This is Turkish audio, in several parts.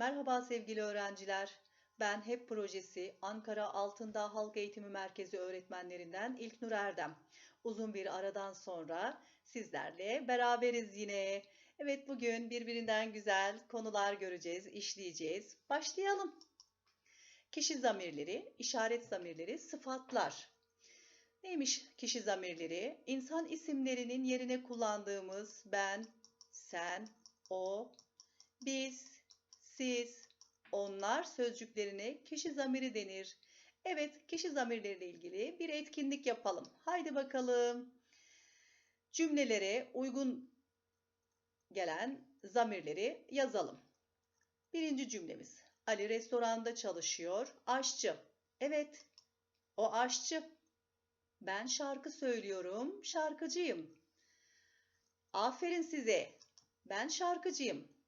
Merhaba sevgili öğrenciler. Ben HEP projesi Ankara Altındağ Halk Eğitimi Merkezi öğretmenlerinden İlknur Erdem. Uzun bir aradan sonra sizlerle beraberiz yine. Evet bugün birbirinden güzel konular göreceğiz, işleyeceğiz. Başlayalım. Kişi zamirleri, işaret zamirleri, sıfatlar. Neymiş kişi zamirleri? İnsan isimlerinin yerine kullandığımız ben, sen, o, biz, siz, onlar sözcüklerine kişi zamiri denir. Evet, kişi zamirleriyle ilgili bir etkinlik yapalım. Haydi bakalım. Cümlelere uygun gelen zamirleri yazalım. Birinci cümlemiz. Ali restoranda çalışıyor. Aşçı. Evet, o aşçı. Ben şarkı söylüyorum, şarkıcıyım. Aferin size. Ben şarkıcıyım.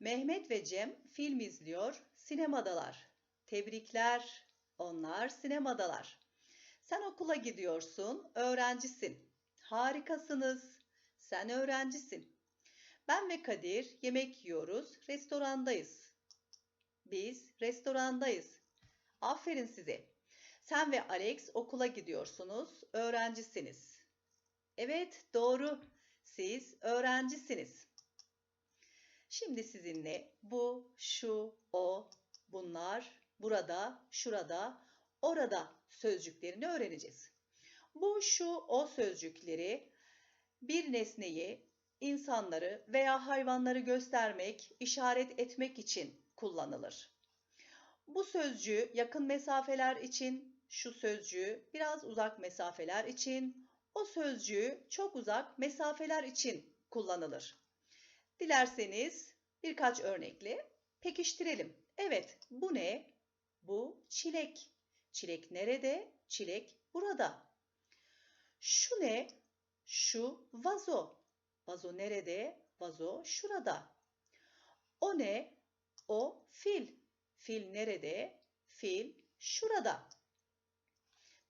Mehmet ve Cem film izliyor, sinemadalar. Tebrikler, onlar sinemadalar. Sen okula gidiyorsun, öğrencisin. Harikasınız, sen öğrencisin. Ben ve Kadir yemek yiyoruz, restorandayız. Biz restorandayız. Aferin size. Sen ve Alex okula gidiyorsunuz, öğrencisiniz. Evet, doğru. Siz öğrencisiniz. Şimdi sizinle bu, şu, o, bunlar, burada, şurada, orada sözcüklerini öğreneceğiz. Bu, şu, o sözcükleri bir nesneyi, insanları veya hayvanları göstermek, işaret etmek için kullanılır. Bu sözcüğü yakın mesafeler için, şu sözcüğü biraz uzak mesafeler için, o sözcüğü çok uzak mesafeler için kullanılır. Dilerseniz birkaç örnekle pekiştirelim. Evet, bu ne? Bu çilek. Çilek nerede? Çilek burada. Şu ne? Şu vazo. Vazo nerede? Vazo şurada. O ne? O fil. Fil nerede? Fil şurada.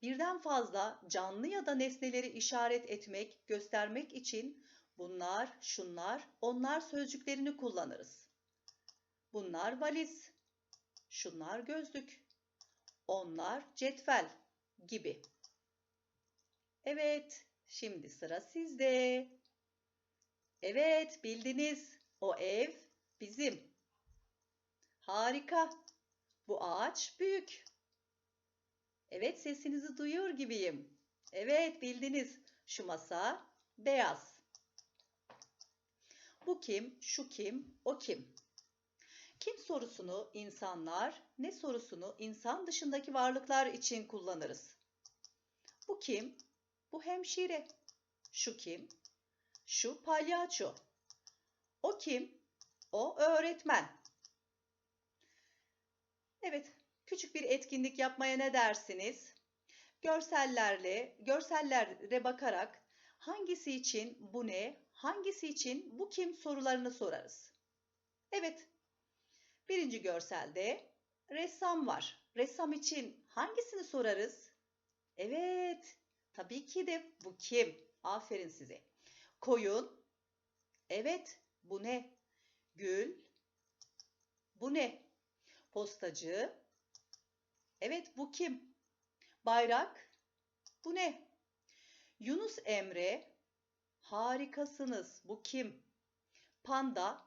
Birden fazla canlı ya da nesneleri işaret etmek, göstermek için bunlar, şunlar, onlar sözcüklerini kullanırız. Bunlar valiz, şunlar gözlük, onlar cetvel gibi. Evet, şimdi sıra sizde. Evet, bildiniz. O ev bizim. Harika. Bu ağaç büyük. Evet, sesinizi duyuyor gibiyim. Evet, bildiniz. Şu masa beyaz. Bu kim, şu kim, o kim? Kim sorusunu insanlar, ne sorusunu insan dışındaki varlıklar için kullanırız. Bu kim? Bu hemşire. Şu kim? Şu palyaço. O kim? O öğretmen. Evet, küçük bir etkinlik yapmaya ne dersiniz? Görsellerle, görsellere bakarak hangisi için bu ne, hangisi için bu kim sorularını sorarız. Evet, birinci görselde ressam var. Ressam için hangisini sorarız? Evet, tabii ki de bu kim? Aferin size. Koyun, evet, bu ne? Gül, bu ne? Postacı, evet, bu kim? Bayrak, bu ne? Yunus Emre, harikasınız. Bu kim? Panda,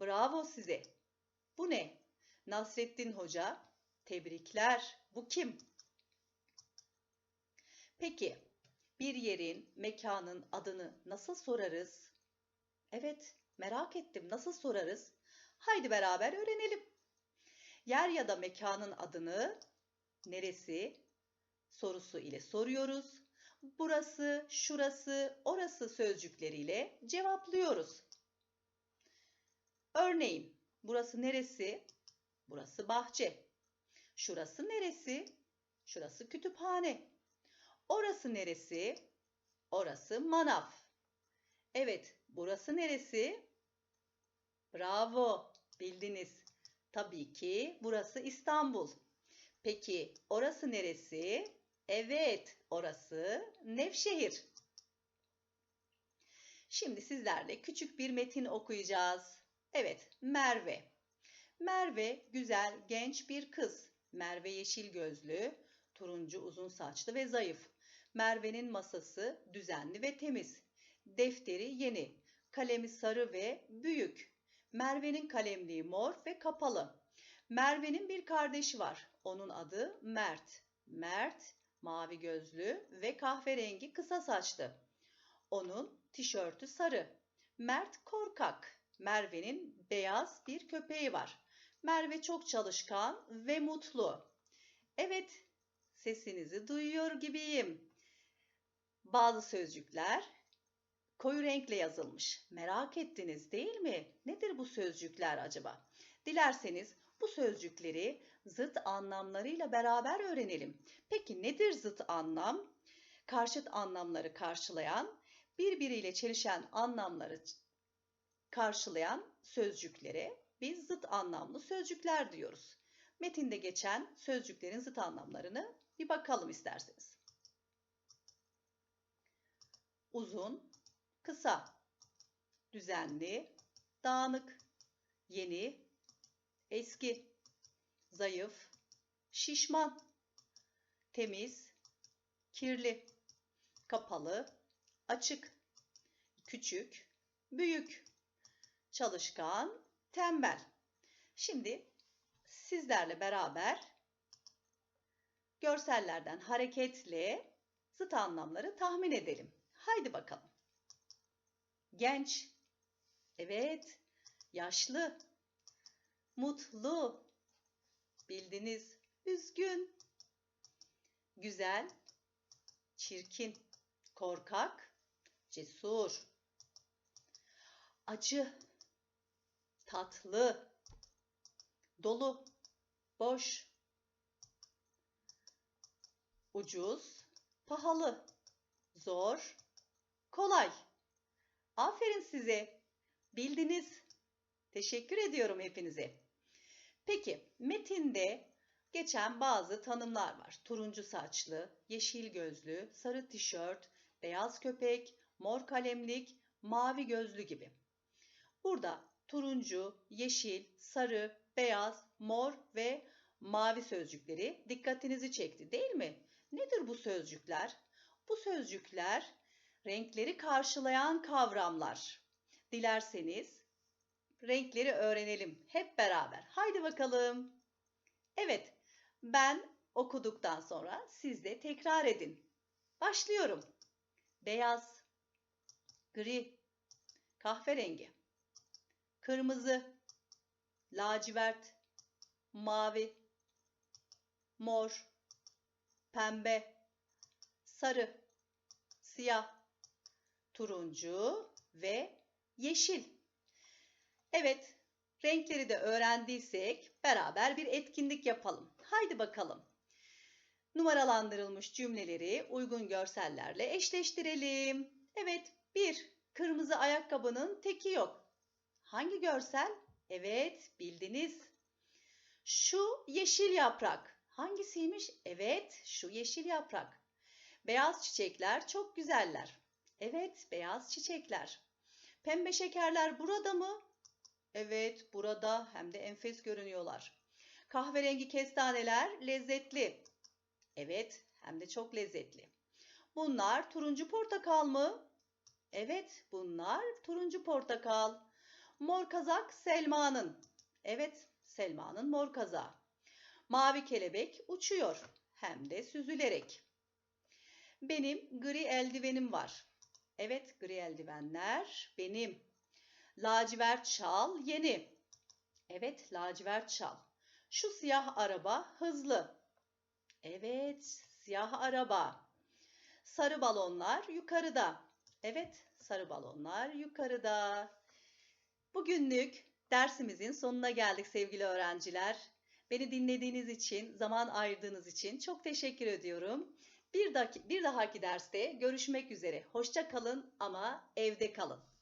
bravo size. Bu ne? Nasrettin Hoca, tebrikler. Bu kim? Peki, bir yerin, mekanın adını nasıl sorarız? Evet, merak ettim. Nasıl sorarız? Haydi beraber öğrenelim. Yer ya da mekanın adını neresi sorusu ile soruyoruz. Burası, şurası, orası sözcükleriyle cevaplıyoruz. Örneğin, burası neresi? Burası bahçe. Şurası neresi? Şurası kütüphane. Orası neresi? Orası manav. Evet, burası neresi? Bravo, bildiniz. Tabii ki burası İstanbul. Peki, orası neresi? Evet, orası Nevşehir. Şimdi sizlerle küçük bir metin okuyacağız. Evet, Merve. Merve güzel, genç bir kız. Merve yeşil gözlü, turuncu uzun saçlı ve zayıf. Merve'nin masası düzenli ve temiz. Defteri yeni. Kalemi sarı ve büyük. Merve'nin kalemliği mor ve kapalı. Merve'nin bir kardeşi var. Onun adı Mert. Mert mavi gözlü ve kahverengi kısa saçlı. Onun tişörtü sarı. Mert korkak. Merve'nin beyaz bir köpeği var. Merve çok çalışkan ve mutlu. Evet, sesinizi duyuyor gibiyim. Bazı sözcükler koyu renkle yazılmış. Merak ettiniz değil mi? Nedir bu sözcükler acaba? Dilerseniz bu sözcükleri zıt anlamlarıyla beraber öğrenelim. Peki nedir zıt anlam? Karşıt anlamları karşılayan, birbiriyle çelişen anlamları karşılayan sözcüklere biz zıt anlamlı sözcükler diyoruz. Metinde geçen sözcüklerin zıt anlamlarını bir bakalım isterseniz. Uzun, kısa, düzenli, dağınık, yeni, eski, zayıf, şişman, temiz, kirli, kapalı, açık, küçük, büyük, çalışkan, tembel. Şimdi sizlerle beraber görsellerden hareketle zıt anlamları tahmin edelim. Haydi bakalım. Genç. Evet. Yaşlı. Mutlu. Bildiniz. Üzgün. Güzel. Çirkin. Korkak. Cesur. Acı. Tatlı. Dolu. Boş. Ucuz. Pahalı. Zor. Kolay. Aferin size. Bildiniz. Teşekkür ediyorum hepinize. Peki metinde geçen bazı tanımlar var. Turuncu saçlı, yeşil gözlü, sarı tişört, beyaz köpek, mor kalemlik, mavi gözlü gibi. Burada turuncu, yeşil, sarı, beyaz, mor ve mavi sözcükleri dikkatinizi çekti değil mi? Nedir bu sözcükler? Bu sözcükler renkleri karşılayan kavramlar. Dilerseniz renkleri öğrenelim hep beraber. Haydi bakalım. Evet, ben okuduktan sonra siz de tekrar edin. Başlıyorum. Beyaz, gri, kahverengi, kırmızı, lacivert, mavi, mor, pembe, sarı, siyah, turuncu ve yeşil. Evet, renkleri de öğrendiysek beraber bir etkinlik yapalım. Haydi bakalım. Numaralandırılmış cümleleri uygun görsellerle eşleştirelim. Evet, bir, kırmızı ayakkabının teki yok. Hangi görsel? Evet, bildiniz. Şu yeşil yaprak. Hangisiymiş? Evet, şu yeşil yaprak. Beyaz çiçekler çok güzeller. Evet, beyaz çiçekler. Pembe şekerler burada mı? Evet, burada hem de enfes görünüyorlar. Kahverengi kestaneler lezzetli. Evet, hem de çok lezzetli. Bunlar turuncu portakal mı? Evet, bunlar turuncu portakal. Mor kazak Selma'nın. Evet, Selma'nın mor kazağı. Mavi kelebek uçuyor hem de süzülerek. Benim gri eldivenim var. Evet, gri eldivenler benim. Lacivert şal yeni. Evet, lacivert şal. Şu siyah araba hızlı. Evet, siyah araba. Sarı balonlar yukarıda. Evet, sarı balonlar yukarıda. Bugünlük dersimizin sonuna geldik sevgili öğrenciler. Beni dinlediğiniz için, zaman ayırdığınız için çok teşekkür ediyorum. Bir, daki, bir dahaki derste görüşmek üzere. Hoşça kalın ama evde kalın.